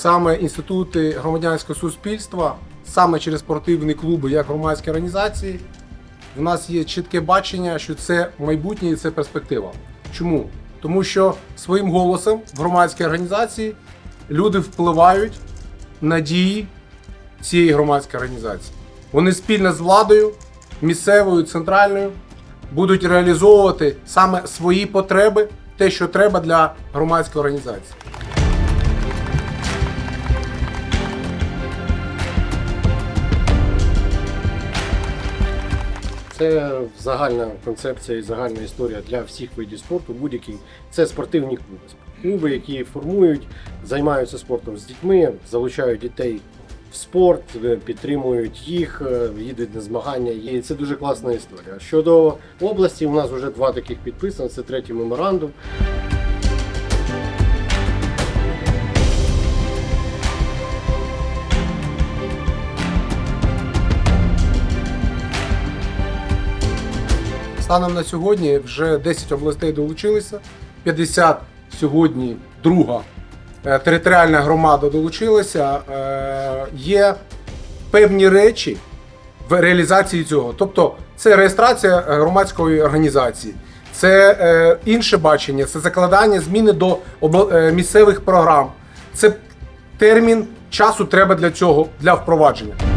саме інститути громадянського суспільства, саме через спортивні клуби, як громадські організації, в нас є чітке бачення, що це майбутнє і це перспектива. Чому? Тому що своїм голосом в громадській організації люди впливають на дії цієї громадської організації. Вони спільно з владою, місцевою, центральною, будуть реалізовувати саме свої потреби, те, що треба для громадської організації. Це загальна концепція і загальна історія для всіх видів спорту. Будь-який це спортивні клуби. Клуби, які формують, займаються спортом з дітьми, залучають дітей в спорт, е, підтримують їх, е, їдуть на змагання. І це дуже класна історія. Щодо області, у нас вже два таких підписані. Це третій меморандум. Станом на сьогодні вже 10 областей долучилися, 50 сьогодні друга е, територіальна громада долучилася. Е, Є певні речі в реалізації цього. Тобто це реєстрація громадської організації, це е, інше бачення, це закладання зміни до місцевих програм. Це термін часу треба для цього для впровадження.